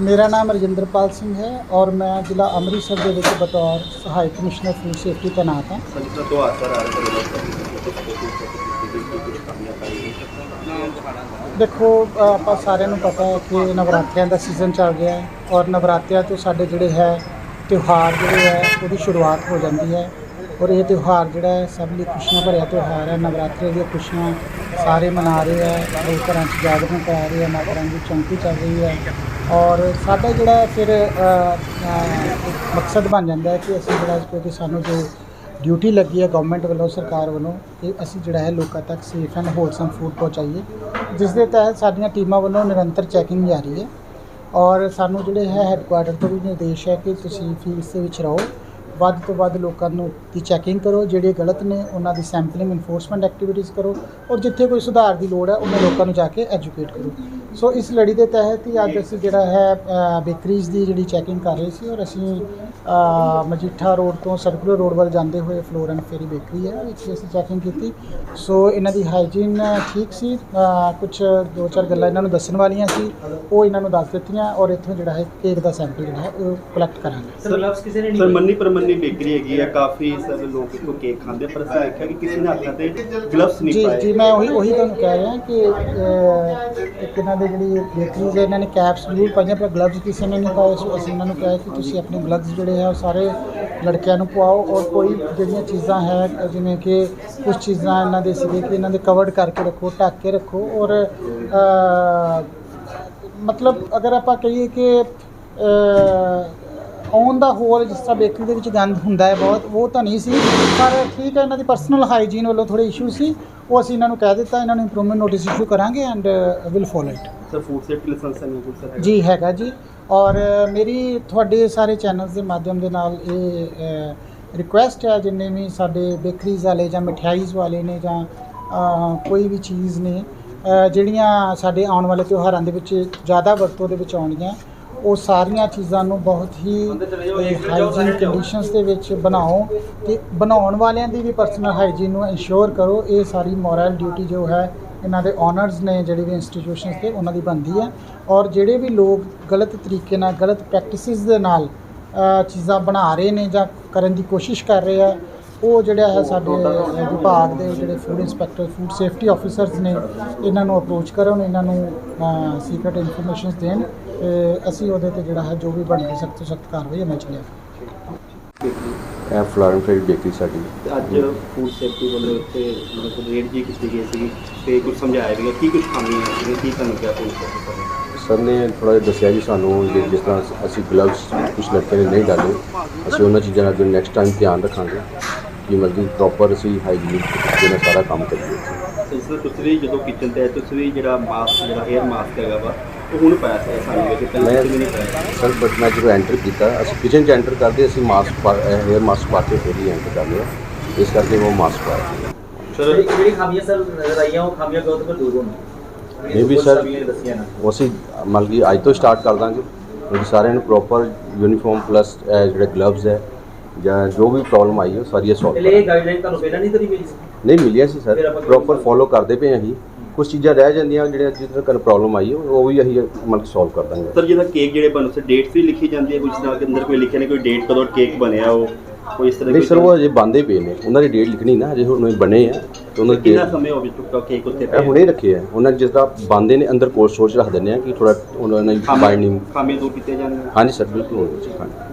ਮੇਰਾ ਨਾਮ ਰਜਿੰਦਰਪਾਲ ਸਿੰਘ ਹੈ ਔਰ ਮੈਂ ਜ਼ਿਲ੍ਹਾ ਅੰਮ੍ਰਿਤਸਰ ਦੇ ਵਿੱਚ ਬਤੌਰ ਸਹਾਇਕ ਕਮਿਸ਼ਨਰ ਫੂਡ ਸੇਫਟੀ ਤੈਨਾਤ ਹਾਂ। ਆ ਦੇਖੋ ਆਪਾਂ ਸਾਰਿਆਂ ਨੂੰ ਪਤਾ ਹੈ ਕਿ ਨਵਰਾਤਰਿਆਂ ਦਾ ਸੀਜ਼ਨ ਚੱਲ ਰਿਹਾ ਹੈ ਔਰ ਨਵਰਾਤਰਿਆਂ ਤੋਂ ਸਾਡੇ ਜਿਹੜੇ ਹੈ ਤਿਉਹਾਰ ਜਿਹੜੇ ਹੈ ਉਹਦੀ ਸ਼ੁਰੂਆਤ ਹੋ ਜਾਂਦੀ ਹੈ ਔਰ ਇਹ ਤਿਉਹਾਰ ਜਿਹੜਾ ਹੈ ਸਭ ਲਈ ਖੁਸ਼ੀਆਂ ਭਰਿਆ ਤਿਉਹਾਰ ਹੈ। ਨਵਰਾਤਰੇ ਦੀਆਂ ਖੁਸ਼ੀਆਂ ਸਾਰੇ ਮਨਾ ਰਹੇ ਹੈ ਲੋਕ ਘਰਾਂ 'ਚ ਜਾਗਰਣ ਕਰ ਰਹੇ ਹੈ ਮਾਤਾ ਰਾਣੀ ਦੀ ਚੌਂਕੀ ਚੱਲ ਰਹੀ ਹੈ। ਔਰ ਸਾਡਾ ਜਿਹੜਾ ਫਿਰ ਮਕਸਦ ਬਣ ਜਾਂਦਾ ਹੈ ਕਿ ਅਸੀਂ ਜਿਹੜਾ, ਕਿਉਂਕਿ ਸਾਨੂੰ ਜੋ ਡਿਊਟੀ ਲੱਗੀ ਹੈ ਗਵਰਨਮੈਂਟ ਵੱਲੋਂ, ਸਰਕਾਰ ਵੱਲੋਂ ਕਿ ਅਸੀਂ ਜਿਹੜਾ ਹੈ ਲੋਕਾਂ ਤੱਕ ਸੇਫ ਐਂਡ ਹੋਲਸਮ ਫੂਡ ਪਹੁੰਚਾਈਏ। ਜਿਸ ਦੇ ਤਹਿਤ ਸਾਡੀਆਂ ਟੀਮਾਂ ਵੱਲੋਂ ਨਿਰੰਤਰ ਚੈਕਿੰਗ ਜਾਰੀ ਹੈ। ਔਰ ਸਾਨੂੰ ਜਿਹੜੇ ਹੈ ਹੈੱਡਕੁਆਟਰ ਤੋਂ ਵੀ ਨਿਰਦੇਸ਼ ਹੈ ਕਿ ਤੁਸੀਂ ਫੀਲਡ ਦੇ ਵਿੱਚ ਰਹੋ। ਵੱਧ ਤੋਂ ਵੱਧ ਲੋਕਾਂ ਨੂੰ ਦੀ ਚੈਕਿੰਗ ਕਰੋ, ਜਿਹੜੇ ਗਲਤ ਨੇ, ਉਹਨਾਂ ਦੀ ਸੈਂਪਲਿੰਗ ਇਨਫੋਰਸਮੈਂਟ ਐਕਟੀਵਿਟੀਜ਼ ਕਰੋ। ਔਰ ਜਿੱਥੇ ਕੋਈ ਸੁਧਾਰ ਦੀ ਲੋੜ ਹੈ, ਉਹਨਾਂ ਲੋਕਾਂ ਨੂੰ ਜਾ ਕੇ ਐਜੂਕੇਟ ਕਰੋ। ਸੋ ਇਸ ਲੜੀ ਦੇ ਤਹਿਤ ਹੀ ਅੱਜ ਅਸੀਂ ਜਿਹੜਾ ਹੈ ਬੇਕਰੀਜ਼ ਦੀ ਜਿਹੜੀ ਚੈਕਿੰਗ ਕਰ ਰਹੇ ਸੀ ਔਰ ਅਸੀਂ ਅ, ਮਜੀਠਾ ਰੋਡ ਤੋਂ ਸਰਕੂਲਰ ਰੋਡ ਵੱਲ ਜਾਂਦੇ ਹੋਏ ਫਲੋਰ ਐਂਡ ਫੇਰੀ ਬੇਕਰੀ ਹੈ ਇੱਥੇ ਅਸੀਂ ਚੈਕਿੰਗ ਕੀਤੀ। ਸੋ ਇਹਨਾਂ ਦੀ ਹਾਈਜੀਨ ਠੀਕ ਸੀ ਕੁਝ ਦੋ ਚਾਰ ਗੱਲਾਂ ਇਹਨਾਂ ਨੂੰ ਦੱਸਣ ਵਾਲੀਆਂ ਸੀ ਉਹ ਇਹਨਾਂ ਨੂੰ ਦੱਸ ਦਿੱਤੀਆਂ ਔਰ ਇੱਥੋਂ ਜਿਹੜਾ ਹੈ ਕੇਕ ਦਾ ਸੈਂਪਲ ਜਿਹੜਾ ਹੈ ਉਹ ਕਲੈਕਟ ਕਰਾਂਗੇ। ਸਰ ਗਲਵਸ ਕਿਸੇ ਨੇ ਨਹੀਂ ਸਰ ਮੰਨੀ ਪਰਮੰਨੀ ਬੇਕਰੀ ਹੈਗੀ ਆ ਕਾਫੀ ਸਰ ਲੋਕ ਇੱਥੋਂ ਕੇਕ ਖਾਂਦੇ ਪਰ ਅਸੀਂ ਦੇਖਿਆ ਕਿ ਕਿਸੇ ਨੇ ਹੱਥਾਂ ਤੇ ਗਲਵਸ ਨਹੀਂ ਜੀ ਪਾਏ। ਜੀ ਮੈਂ ਉਹੀ ਉਹੀ ਤੁਹਾਨੂੰ ਕਹਿ ਰਿਹਾ ਕਿ ਇੱਕ ਇਹਨਾਂ ਦੇ ਜਿਹੜੀ ਬੇਕਰੀਜ਼ ਹੈ ਇਹਨਾਂ ਨੇ ਕੈਪਸ ਜ਼ਰੂਰ ਪਾਈਆਂ, ਪਰ ਗਲਵਜ਼ ਕਿਸੇ ਨੇ ਨਹੀਂ ਪਾਏ। ਸੋ ਅਸੀਂ ਇਹਨਾਂ ਨੂੰ ਕਿਹਾ ਕਿ ਤੁਸੀਂ ਆਪਣੇ ਗਲਵਜ਼ ਜਿਹੜੇ ਹੈ ਉਹ ਸਾਰੇ ਲੜਕਿਆਂ ਨੂੰ ਪਵਾਓ ਔਰ ਕੋਈ ਜਿਹੜੀਆਂ ਚੀਜ਼ਾਂ ਹੈ, ਜਿਵੇਂ ਕਿ ਕੁਝ ਚੀਜ਼ਾਂ ਇਹਨਾਂ ਦੇ ਸੀਗੇ ਕਿ ਇਹਨਾਂ ਦੇ ਕਵਰਡ ਕਰਕੇ ਰੱਖੋ, ਢੱਕ ਕੇ ਰੱਖੋ ਔਰ ਮਤਲਬ ਅਗਰ ਆਪਾਂ ਕਹੀਏ ਕਿ ਔਨ ਦਾ ਹੋਲ ਜਿਸ ਤਰ੍ਹਾਂ ਬੇਕਰੀ ਦੇ ਵਿੱਚ ਗੰਦ ਹੁੰਦਾ ਹੈ ਬਹੁਤ ਉਹ ਤਾਂ ਨਹੀਂ ਸੀ। ਪਰ ਠੀਕ ਹੈ ਇਹਨਾਂ ਦੀ ਪਰਸਨਲ ਹਾਈਜੀਨ ਵੱਲੋਂ ਥੋੜੇ ਇਸ਼ੂ ਸੀ। ਉਹ ਅਸੀਂ ਇਹਨਾਂ ਨੂੰ ਕਹਿ ਦਿੱਤਾ ਇਹਨਾਂ ਨੂੰ ਇੰਪਰੂਵਮੈਂਟ ਨੋਟਿਸ ਇਸ਼ੂ ਕਰਾਂਗੇ and will follow it sir food safety license ਹੈ ਨਹੀਂ ਸਰ ਜੀ ਹੈਗਾ ਜੀ। ਔਰ ਮੇਰੀ ਤੁਹਾਡੇ ਸਾਰੇ ਚੈਨਲਸ ਦੇ ਮਾਧਿਅਮ ਦੇ ਨਾਲ ਇਹ ਰਿਕੁਐਸਟ ਹੈ ਜਿੰਨੇ ਵੀ ਸਾਡੇ ਬੇਕਰੀਜ਼ ਵਾਲੇ ਜਾਂ ਮਠਿਆਈਜ਼ ਵਾਲੇ ਨੇ ਜਾਂ ਕੋਈ ਵੀ ਚੀਜ਼ ਨੇ ਜਿਹੜੀਆਂ ਸਾਡੇ ਆਉਣ ਵਾਲੇ ਤਿਉਹਾਰਾਂ ਦੇ ਵਿੱਚ ਜ਼ਿਆਦਾ ਵਰਤੋਂ ਦੇ ਵਿੱਚ ਆਉਣਗੀਆਂ ਉਹ ਸਾਰੀਆਂ ਚੀਜ਼ਾਂ ਨੂੰ ਬਹੁਤ ਹੀ ਹਾਈਜੀਨ ਕੰਡੀਸ਼ਨਸ ਦੇ ਵਿੱਚ ਬਣਾਓ ਤੇ ਬਣਾਉਣ ਵਾਲਿਆਂ ਦੀ ਵੀ ਪਰਸਨਲ ਹਾਈਜੀਨ ਨੂੰ ਇਨਸ਼ੋਰ ਕਰੋ। ਇਹ ਸਾਰੀ ਮੋਰਲ ਡਿਊਟੀ ਜੋ ਹੈ, ਇਹਨਾਂ ਦੇ ਓਨਰਸ ਨੇ ਜਿਹੜੇ ਵੀ ਇੰਸਟੀਟਿਊਸ਼ਨਸ ਤੇ ਉਹਨਾਂ ਦੀ ਬਣਦੀ ਹੈ। ਔਰ ਜਿਹੜੇ ਵੀ ਲੋਕ ਗਲਤ ਤਰੀਕੇ ਨਾਲ, ਗਲਤ ਪ੍ਰੈਕਟਿਸਿਸ ਦੇ ਨਾਲ ਚੀਜ਼ਾਂ ਬਣਾ ਰਹੇ ਨੇ ਜਾਂ ਕਰਨ ਦੀ ਕੋਸ਼ਿਸ਼ ਕਰ ਰਹੇ ਆ, ਉਹ ਜਿਹੜਾ ਹੈ ਸਾਡੇ ਵਿਭਾਗ ਦੇ ਜਿਹੜੇ food inspector food safety officers ਨੇ, ਇਹਨਾਂ ਨੂੰ ਅਪਰੋਚ ਕਰਨ ਇਹਨਾਂ ਨੂੰ ਸੀਕ੍ਰੀਟ ਇਨਫੋਰਮੇਸ਼ਨਸ ਦੇਣ। ਤੇ ਅਸੀਂ ਉਹਦੇ ਤੇ ਜਿਹੜਾ ਹੈ ਜੋ ਵੀ ਬਣਦੀ ਸਖਤ ਤੋਂ ਸਖਤ ਕਾਰਵਾਈ ਅਮਲ ਚ ਲਿਆਵਾਂਗੇ। ਇਹ ਫਲਾਰਨ ਫੇਡ ਬੇਕਰੀ ਸਾਡੀ। ਅੱਜ ਫੂਡ ਸੇਫਟੀ ਵੱਲੋਂ ਇੱਥੇ ਮਤਲਬ ਰੇਡ ਜੀ ਕੀਤੀ ਗਈ ਸੀ ਤੇ ਕੁਝ ਸਮਝਾਇਆ ਗਿਆ ਕੀ ਕੁਝ ਖਾਮੀਆਂ ਸੀ ਕੀ ਤੁਹਾਨੂੰ ਕਿਹਾ ਫੂਡ ਸੇਫਟੀ ਸਰ ਨੇ ਥੋੜਾ ਜਿਹਾ ਦੱਸਿਆ ਜੀ ਸਾਨੂੰ ਵੀ ਜਿਸ ਤਰ੍ਹਾਂ ਅਸੀਂ ਗਲਵਸ ਕੁਝ ਲੜਕੇ ਨੇ ਨਹੀਂ ਡਾਲੇ ਅਸੀਂ ਉਹਨਾਂ ਚੀਜ਼ਾਂ ਦਾ ਨੈਕਸਟ ਟਾਈਮ ਧਿਆਨ ਰੱਖਾਂਗੇ ਕਿ ਮਤਲਬ ਪ੍ਰੋਪਰ ਅਸੀਂ ਹਾਈਜੀਨ ਦੇ ਨਾਲ ਸਾਰਾ ਕੰਮ ਕਰੀਏ। ਇਸ ਤਰ੍ਹਾਂ ਤੁਸੀਂ ਵੀ ਜਦੋਂ ਕਿਚਨ ਤੇ ਤੁਸੀਂ ਵੀ ਜਿਹੜਾ ਮਾਸਕ ਜਿਹੜਾ 에ਅਰ ਮਾਸਕ ਹੈਗਾ ਵਾ ਹੁਣ ਪਾਇਆ ਸੀ ਸਾਨੂੰ ਵੇਖ ਕੇ ਪਹਿਲਾਂ ਮੈਂ ਨਹੀਂ ਪਾਇਆ ਸਰ ਬਟ ਮੈਂ ਜਦੋਂ ਐਂਟਰ ਕੀਤਾ ਅਸੀਂ ਕਿਚਨ 'ਚ ਐਂਟਰ ਕਰਦੇ ਅਸੀਂ ਮਾਸਕ ਹੇਅਰ ਮਾਸਕ ਪਾ ਕੇ ਫਿਰ ਹੀ ਐਂਟਰ ਕਰਦੇ ਹਾਂ। ਇਸ ਕਰਕੇ ਉਹ ਮਾਸਕ ਪਾਇਆ ਸਰ ਜਿਹੜੀ ਖਾਮੀਆਂ ਸਰ ਨਜ਼ਰ ਆਈਆਂ ਉਹ ਖਾਮੀਆਂ ਕਦੋਂ ਤੱਕ ਦੂਰ ਹੋਣਗੀਆਂ ਇਹ ਵੀ ਸਰ ਅਸੀਂ ਮਤਲਬ ਕਿ ਅੱਜ ਤੋਂ ਸਟਾਰਟ ਕਰ ਦਾਂਗੇ। ਸਾਰਿਆਂ ਨੂੰ ਪ੍ਰੋਪਰ ਯੂਨੀਫਾਰਮ ਪਲੱਸ ਜਿਹੜੇ ਗਲਵਜ਼ ਹੈ ਜਾਂ ਜੋ ਵੀ ਪ੍ਰੋਬਲਮ ਆਈ ਹੈ ਉਹ ਸਾਰੀਆਂ ਸੋਲਵ ਪਹਿਲੇ ਇਹ ਗਾਈਡਲਾਈਨ ਤੁਹਾਨੂੰ ਪਹਿਲਾਂ ਨਹੀਂ ਤਰੀ ਮਿਲੀ ਸੀ? ਨਹੀਂ ਮਿਲਿਆ ਸੀ ਸਰ ਪ੍ਰੋਪਰ ਫੋਲੋ ਕਰਦੇ ਪਏ ਅਸੀਂ। ਕੁਝ ਚੀਜ਼ਾਂ ਰਹਿ ਜਾਂਦੀਆਂ ਜਿਹੜੀਆਂ ਜਿੱਥੇ ਤੱਕ ਪ੍ਰੋਬਲਮ ਆਈ ਹੈ ਉਹ ਵੀ ਅਸੀਂ ਮਤਲਬ ਸੋਲਵ ਕਰ ਦਾਂਗੇ। ਸਰ ਜਿਹਦਾ ਕੇਕ ਜਿਹੜੇ ਬਣ ਉਸੇ ਡੇਟ ਵੀ ਲਿਖੀ ਜਾਂਦੀ ਹੈ? ਕੁਝ ਨਾਲ ਦੇ ਅੰਦਰ ਕੋਈ ਲਿਖਿਆ ਨਹੀਂ ਕੋਈ ਡੇਟ ਕਦੋਂ ਕੇਕ ਬਣਿਆ ਉਹ? ਕੋਈ ਇਸ ਤਰ੍ਹਾਂ ਨਹੀਂ ਸਰ ਉਹ ਅਜੇ ਬੰਦੇ ਪਏ ਨੇ। ਉਹਨਾਂ ਦੀ ਡੇਟ ਲਿਖਣੀ ਨਾ ਅਜੇ ਹੁਣ ਬਣੇ ਆ। ਤੇ ਉਹਨਾਂ ਦੀ ਕਿੰਨਾ ਸਮੇਂ ਹੋ ਗਿਆ ਚੁੱਕਾ ਕੇਕ ਉੱਤੇ ਇਹ ਹੁਣੇ ਰੱਖੇ ਆ। ਉਹਨਾਂ ਜਿਸ ਤਰ੍ਹਾਂ ਬੰਦੇ ਨੇ ਅੰਦਰ ਕੋਲ ਸੋਚ ਰੱਖ ਦਿੰਦੇ ਆ ਕਿ ਥੋੜਾ ਉਹਨਾਂ ਨੇ ਬਾਈਂਡਿੰਗ ਖਾਮੀ ਦੂਰ ਕੀਤੇ ਜਾਣਗੇ ਹਾਂਜੀ ਸਰ ਬਿਲਕੁਲ ਹੋ ਜੀ ਹਾਂਜੀ।